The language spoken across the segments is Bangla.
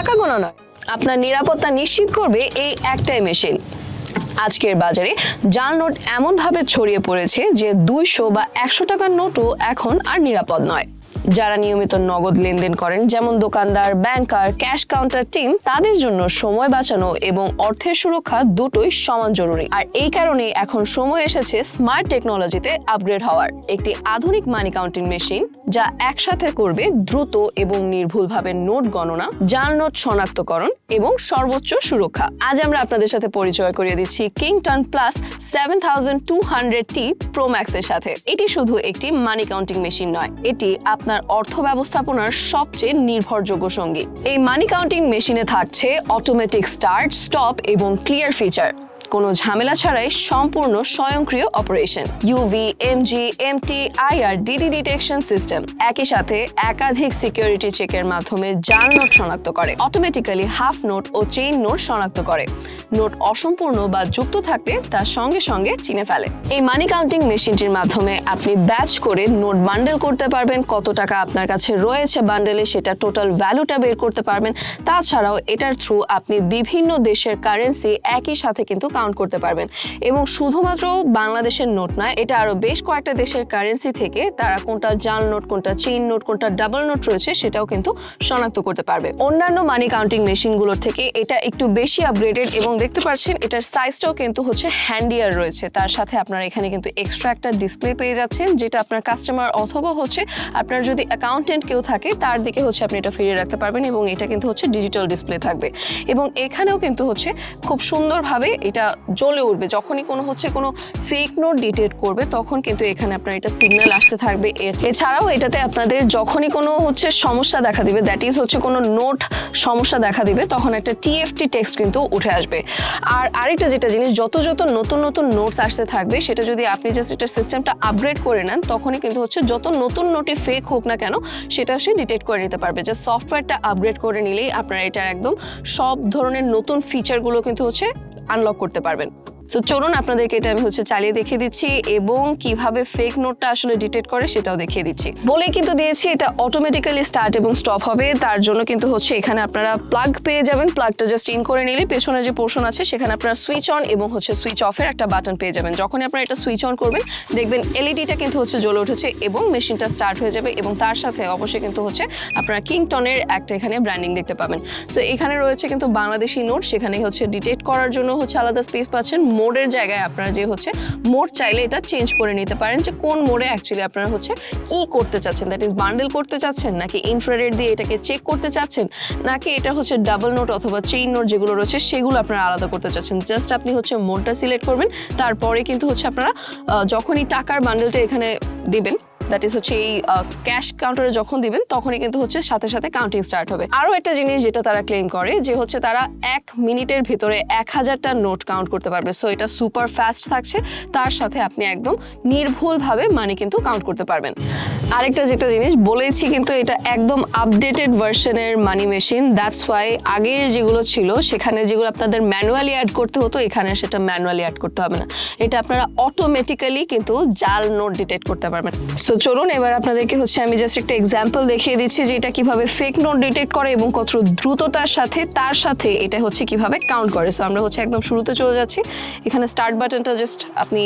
টাকা গোনা নয়। আপনার নিরাপত্তা নিশ্চিত করবে এই একটাই মেশিন আজকের বাজারে জাল নোট এমনভাবে ছড়িয়ে পড়েছে যে দুইশো বা একশো টাকার নোটও এখন আর নিরাপদ নয়। যারা নিয়মিত নগদ লেনদেন করেন, যেমন দোকানদার, ব্যাংকার, ক্যাশ কাউন্টার টিম, তাদের জন্য সময় বাঁচানো এবং অর্থের সুরক্ষা দুটোই সমান জরুরি। আর এই কারণে এখন সময় এসেছে স্মার্ট টেকনোলজিতে আপগ্রেড হওয়ার। একটি আধুনিক মানি কাউন্টিং মেশিন যা একসাথে করবে দ্রুত এবং নির্ভুলভাবে নোট গণনা জাল নোট শনাক্তকরণ এবং সর্বোচ্চ সুরক্ষা। আজ আমরা আপনাদের সাথে পরিচয় করিয়ে দিচ্ছি Kington plus seven thousand two hundred T pro ম্যাক্সের সাথে। এটি শুধু একটি মানি কাউন্টিং মেশিন নয়, এটি আপনার অর্থ ব্যবস্থাপনার সবচেয়ে নির্ভরযোগ্য সঙ্গী। এই মানি কাউন্টিং মেশিনে থাকছে অটোমেটিক স্টার্ট স্টপ এবং ক্লিয়ার ফিচার কোনো ঝামেলা ছাড়াই সম্পূর্ণ স্বয়ংক্রিয় operation UV MG MT IR DD detection system একই সাথে একাধিক সিকিউরিটি চেকের মাধ্যমে জাল নোট শনাক্ত করে। অটোমেটিক্যালি হাফ নোট ও চেইন নোট শনাক্ত করে। নোট অসম্পূর্ণ বা যুক্ত থাকলে তার সঙ্গে সঙ্গে চিনে ফেলে। এই মানি কাউন্টিং মেশিনটির মাধ্যমে আপনি ব্যাচ করে নোট বান্ডেল করতে পারবেন, কত টাকা আপনার কাছে রয়েছে বান্ডেলে সেটা টোটাল ভ্যালুটা বের করতে পারবেন। তাছাড়াও এটার থ্রু আপনি বিভিন্ন দেশের কারেন্সি একই সাথে কিন্তু কাউন্ট করতে পারবেন। এবং শুধুমাত্র বাংলাদেশের নোট নয়, এটা আরও বেশ কয়েকটা দেশের কারেন্সি থেকে তারা কোনটা জাল নোট, কোনটা চেইন নোট, কোনটা ডাবল নোট রয়েছে, সেটাও কিন্তু শনাক্ত করতে পারবে। অন্যান্য মানি কাউন্টিং মেশিনগুলোর থেকে এটা একটু বেশি আপগ্রেডেড এবং দেখতে পাচ্ছেন এটার সাইজটাও কিন্তু হচ্ছে হ্যান্ডিয়ার রয়েছে। তার সাথে আপনারা এখানে কিন্তু এক্সট্রা একটা ডিসপ্লে পেয়ে যাচ্ছেন, যেটা আপনার কাস্টমার অথবা হচ্ছে আপনার যদি অ্যাকাউন্টেন্ট কেউ থাকে, তার দিকে হচ্ছে আপনি এটা ফিরিয়ে রাখতে পারবেন এবং এটা কিন্তু হচ্ছে ডিজিটাল ডিসপ্লে থাকবে। এবং এখানেও কিন্তু হচ্ছে খুব সুন্দরভাবে এটা জ্বলে উঠবে। যখনই কোনো হচ্ছে কোনো ফেক নোট ডিটেক্ট করবে, তখন কিন্তু এখানে আপনার এটা সিগন্যাল আসতে থাকবে এছাড়াও এটাতে আপনাদের যখনই কোনো হচ্ছে সমস্যা দেখা দিবে দ্যাট ইজ হচ্ছে কোনো নোট সমস্যা দেখা দিবে, তখন একটা টিএফটি টেক্সট কিন্তু উঠে আসবে। আর আরেকটা যেটা জিনিস, যত যত নতুন নতুন নোটস আসতে থাকবে, সেটা যদি আপনি জাস্ট এটা সিস্টেমটা আপগ্রেড করে নেন, তখনই কিন্তু হচ্ছে যত নতুন নোটই ফেক হোক না কেন, সেটা সে ডিটেক্ট করে নিতে পারবে। যে সফটওয়্যারটা আপগ্রেড করে নিলেই আপনার এটার একদম সব ধরনের নতুন ফিচারগুলো কিন্তু হচ্ছে আনলক করতে পারবেন। সো চলুন আপনাদেরকে এটা আমি হচ্ছে চালিয়ে দেখিয়ে দিচ্ছি এবং কীভাবে ফেক নোটটা আসলে ডিটেক্ট করে সেটাও দেখিয়ে দিচ্ছি। বলে কিন্তু দিয়েছি, এটা অটোমেটিক্যালি স্টার্ট এবং স্টপ হবে। তার জন্য কিন্তু হচ্ছে এখানে আপনারা প্লাগ পেয়ে যাবেন। প্লাগটা জাস্ট ইন করে নিলে পেছনে যে পোর্শন আছে সেখানে আপনারা সুইচ অন এবং হচ্ছে সুইচ অফের একটা বাটন পেয়ে যাবেন। যখনই আপনারা এটা সুইচ অন করবেন, দেখবেন এলইডিটা কিন্তু হচ্ছে জ্বলে উঠেছে এবং মেশিনটা স্টার্ট হয়ে যাবে এবং তার সাথে অবশ্যই কিন্তু হচ্ছে আপনারা কিংটনের একটা এখানে ব্র্যান্ডিং দেখতে পাবেন। সো এখানে রয়েছে কিন্তু বাংলাদেশি নোট সেখানে হচ্ছে ডিটেক্ট করার জন্য হচ্ছে আলাদা স্পেস পাচ্ছেন। মোডের জায়গায় আপনারা যে হচ্ছে মোড চাইলে এটা চেঞ্জ করে নিতে পারেন যে কোন মোডে অ্যাকচুয়ালি আপনারা হচ্ছে কি করতে চাচ্ছেন? দ্যাট ইজ বান্ডেল করতে চাচ্ছেন? নাকি ইনফ্রারেড দিয়ে এটাকে চেক করতে চাচ্ছেন? নাকি এটা হচ্ছে ডাবল নোট অথবা চেইন নোট যেগুলো রয়েছে, সেগুলো আপনারা আলাদা করতে চাচ্ছেন? জাস্ট আপনি হচ্ছে মোডটা সিলেক্ট করবেন, তারপরে কিন্তু হচ্ছে আপনারা যখনই টাকার বান্ডেলটা এখানে দিবেন দ্যাট ইজ হচ্ছে এই ক্যাশ কাউন্টারে যখন দিবেন, তখনই কিন্তু হচ্ছে সাথে সাথে কাউন্টিং স্টার্ট হবে। আরও একটা জিনিস যেটা তারা ক্লেম করে, যে হচ্ছে তারা এক মিনিটের ভিতরে এক হাজারটা নোট কাউন্ট করতে পারবে। সো এটা সুপার ফাস্ট থাকছে। তার সাথে আপনি একদম নির্ভুলভাবে মানে কিন্তু কাউন্ট করতে পারবেন। আরেকটা যেটা জিনিস বলেছি কিন্তু এটা একদম আপডেটেড ভার্সনের মানি মেশিন দ্যাটস ওয়াই আগের যেগুলো ছিল, সেখানে যেগুলো আপনাদের ম্যানুয়ালি অ্যাড করতে হতো, এখানে সেটা ম্যানুয়ালি অ্যাড করতে হবে না। এটা আপনারা অটোমেটিক্যালি কিন্তু জাল নোট ডিটেক্ট করতে পারবেন। সো চলুন এবার আপনাদেরকে হচ্ছে আমি জাস্ট একটা এক্সাম্পল দেখিয়ে দিচ্ছি যে এটা কীভাবে ফেক নোট ডিটেক্ট করে এবং কত দ্রুততার সাথে, তার সাথে এটা হচ্ছে কীভাবে কাউন্ট করে। সো আমরা হচ্ছে একদম শুরুতে চলে যাচ্ছি। এখানে স্টার্ট বাটনটা জাস্ট আপনি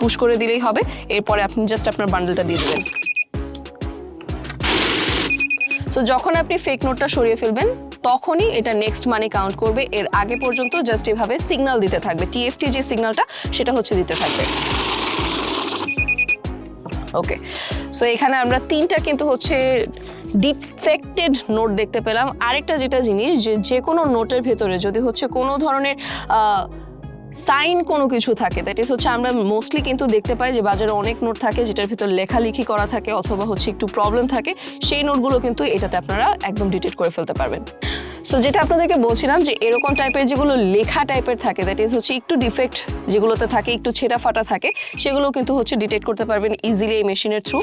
পুশ করে দিলেই হবে, এরপরে আপনি জাস্ট আপনার বান্ডেলটা দিয়ে দেবেন। সো যখন আপনি ফেক নোটটা সরিয়ে ফেলবেন, তখনই এটা নেক্সট মানি কাউন্ট করবে। এর আগে পর্যন্ত জাস্ট এভাবে সিগনাল দিতে থাকবে। টিএফটি যে সিগনালটা সেটা হচ্ছে দিতে থাকবে। ওকে সো এখানে আমরা তিনটা কিন্তু হচ্ছে ডিফেক্টেড নোট দেখতে পেলাম। আরেকটা যেটা জিনিস যে যে কোনো নোটের ভেতরে, যদি হচ্ছে কোনো ধরনের সাইন কোনো কিছু থাকে। দ্যাট ইজ হচ্ছে আমরা মোস্টলি কিন্তু দেখতে পাই যে বাজারে অনেক নোট থাকে যেটার ভিতর লেখালেখি করা থাকে অথবা হচ্ছে একটু প্রবলেম থাকে, সেই নোটগুলো কিন্তু এটাতে আপনারা একদম ডিটেক্ট করে ফেলতে পারবেন। সো যেটা আপনাদেরকে বলছিলাম যে এরকম টাইপের যেগুলো লেখা টাইপের থাকে দ্যাট ইজ হচ্ছে একটু ডিফেক্ট যেগুলোতে থাকে, একটু ছেঁড়া ফাটা থাকে, সেগুলো কিন্তু হচ্ছে ডিটেক্ট করতে পারবেন ইজিলি এই মেশিনের থ্রু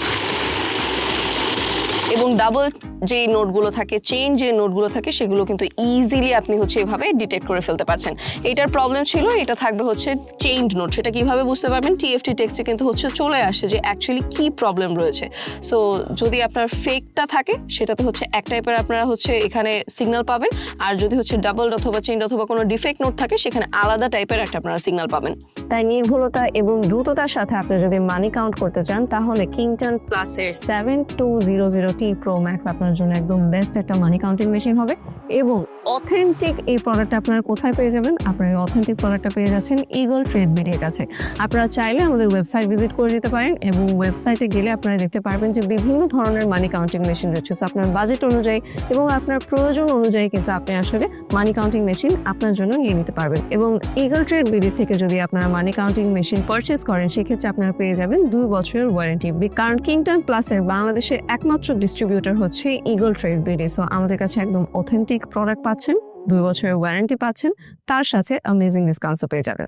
এবং ডাবল যে নোটগুলো থাকে চেইন যে নোটগুলো থাকে, সেগুলো কিন্তু ইজিলি আপনি হচ্ছে এভাবে ডিটেক্ট করে ফেলতে পারছেন। এটার প্রবলেম ছিল, এটা থাকবে হচ্ছে চেইনড নোট সেটা কীভাবে বুঝতে পারবেন? টিএফটি টেক্সটে কিন্তু হচ্ছে চলে আসছে যে অ্যাকচুয়ালি কি প্রবলেম রয়েছে। সো যদি আপনার ফেকটা থাকে, সেটাতে হচ্ছে এক টাইপের আপনারা হচ্ছে এখানে সিগনাল পাবেন। আর যদি হচ্ছে ডাবল অথবা চেইন অথবা কোনো ডিফেক্ট নোট থাকে, সেখানে আলাদা টাইপের একটা আপনারা সিগন্যাল পাবেন। তাই নির্ভুলতা এবং দ্রুততার সাথে আপনি যদি মানি কাউন্ট করতে চান, তাহলে কিংটন প্লাসের seven two zero zero T pro max আপনার জন্য একদম বেস্ট একটা মানি কাউন্টিং মেশিন হবে এবং অথেন্টিক এই প্রোডাক্টটা আপনারা কোথায় পেয়ে যাবেন? আপনারা এই অথেন্টিক প্রোডাক্টটা পেয়ে যাচ্ছেন ইগল ট্রেড বিডির কাছে। আপনারা চাইলে আমাদের ওয়েবসাইট ভিজিট করে নিতে পারেন এবং ওয়েবসাইটে গেলে আপনারা দেখতে পারবেন যে বিভিন্ন ধরনের মানি কাউন্টিং মেশিন রয়েছে। So, আপনার বাজেট অনুযায়ী এবং আপনার প্রয়োজন অনুযায়ী কিন্তু আপনি আসলে মানি কাউন্টিং মেশিন আপনার জন্য নিয়ে নিতে পারবেন। এবং ইগল ট্রেড বিডি থেকে যদি আপনারা মানি কাউন্টিং মেশিন পারচেস করেন সেক্ষেত্রে আপনারা পেয়ে যাবেন দুই বছরের ওয়ারেন্টি কারণ কিংটন প্লাসের বাংলাদেশের একমাত্র ডিস্ট্রিবিউটর হচ্ছে ইগল ট্রেড বিডি সো আমাদের কাছে একদম অথেন্টিক প্রোডাক্ট পাচ্ছেন, দুই বছরের ওয়ারেন্টি পাচ্ছেন, তার সাথে অ্যামেজিং ডিসকাউন্টও পেয়ে যাবেন।